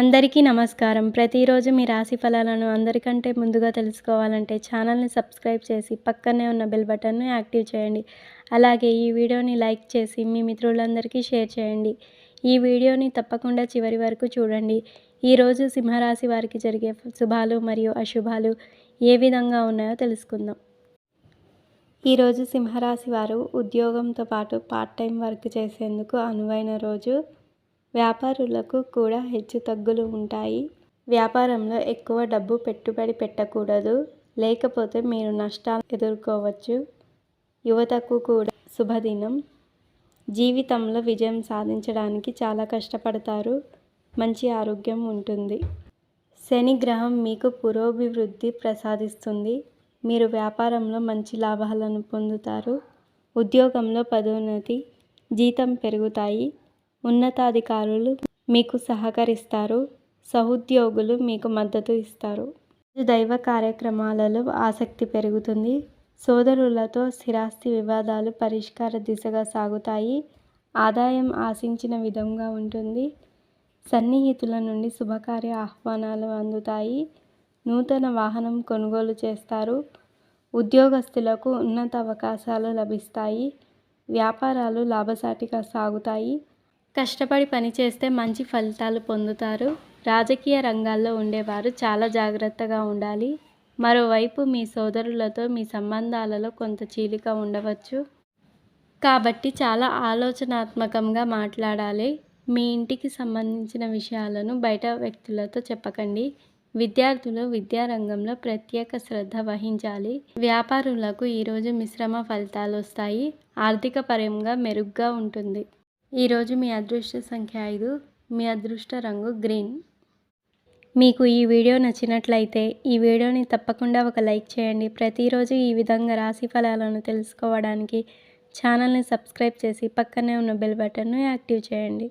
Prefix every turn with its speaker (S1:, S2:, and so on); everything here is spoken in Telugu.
S1: అందరికీ నమస్కారం. ప్రతిరోజు మీ రాశి ఫలాలను అందరికంటే ముందుగా తెలుసుకోవాలంటే ఛానల్ని సబ్స్క్రైబ్ చేసి పక్కనే ఉన్న బెల్ బటన్ను యాక్టివ్ చేయండి. అలాగే ఈ వీడియోని లైక్ చేసి మీ మిత్రులందరికీ షేర్ చేయండి. ఈ వీడియోని తప్పకుండా చివరి వరకు చూడండి. ఈరోజు సింహరాశి వారికి జరిగే శుభాలు మరియు అశుభాలు ఏ విధంగా ఉన్నాయో తెలుసుకుందాం. ఈరోజు సింహరాశి వారు ఉద్యోగంతో పాటు పార్ట్ టైం వర్క్ చేసేందుకు అనువైన రోజు వ్యాపారులకు కూడా హెచ్చు తగ్గులు ఉంటాయి. వ్యాపారంలో ఎక్కువ డబ్బు పెట్టుబడి పెట్టకూడదు. లేకపోతే మీరు నష్టాలు ఎదుర్కోవచ్చు. యువతకు కూడా శుభదినం. జీవితంలో విజయం సాధించడానికి చాలా కష్టపడతారు. మంచి ఆరోగ్యం ఉంటుంది. శని గ్రహం మీకు పురోభివృద్ధి ప్రసాదిస్తుంది. మీరు వ్యాపారంలో మంచి లాభాలను పొందుతారు. ఉద్యోగంలో పదోన్నతి జీతం పెరుగుతాయి. ఉన్నతాధికారులు మీకు సహకరిస్తారు. సహోద్యోగులు మీకు మద్దతు ఇస్తారు. దైవ కార్యక్రమాలలో ఆసక్తి పెరుగుతుంది. సోదరులతో స్థిరాస్తి వివాదాలు పరిష్కార దిశగా సాగుతాయి. ఆదాయం ఆశించిన విధంగా ఉంటుంది. సన్నిహితుల నుండి శుభకార్య ఆహ్వానాలు అందుతాయి. నూతన వాహనం కొనుగోలు చేస్తారు. ఉద్యోగస్తులకు ఉన్నత అవకాశాలు లభిస్తాయి. వ్యాపారాలు లాభసాటిగా సాగుతాయి. కష్టపడి పనిచేస్తే మంచి ఫలితాలు పొందుతారు. రాజకీయ రంగాల్లో ఉండేవారు చాలా జాగ్రత్తగా ఉండాలి. మరోవైపు మీ సోదరులతో మీ సంబంధాలలో కొంత చీలిక ఉండవచ్చు. కాబట్టి చాలా ఆలోచనాత్మకంగా మాట్లాడాలి. మీ ఇంటికి సంబంధించిన విషయాలను బయట వ్యక్తులతో చెప్పకండి. విద్యార్థులు విద్యారంగంలో ప్రత్యేక శ్రద్ధ వహించాలి. వ్యాపారులకు ఈరోజు మిశ్రమ ఫలితాలు వస్తాయి. ఆర్థిక పరంగా మెరుగ్గా ఉంటుంది. ఈరోజు మీ అదృష్ట సంఖ్య ఐదు మీ అదృష్ట రంగు గ్రీన్. మీకు ఈ వీడియో నచ్చినట్లయితే ఈ వీడియోని తప్పకుండా ఒక లైక్ చేయండి. ప్రతిరోజు ఈ విధంగా రాశి ఫలాలను తెలుసుకోవడానికి ఛానల్ని సబ్స్క్రైబ్ చేసి పక్కనే ఉన్న బెల్ బటన్ను యాక్టివ్ చేయండి.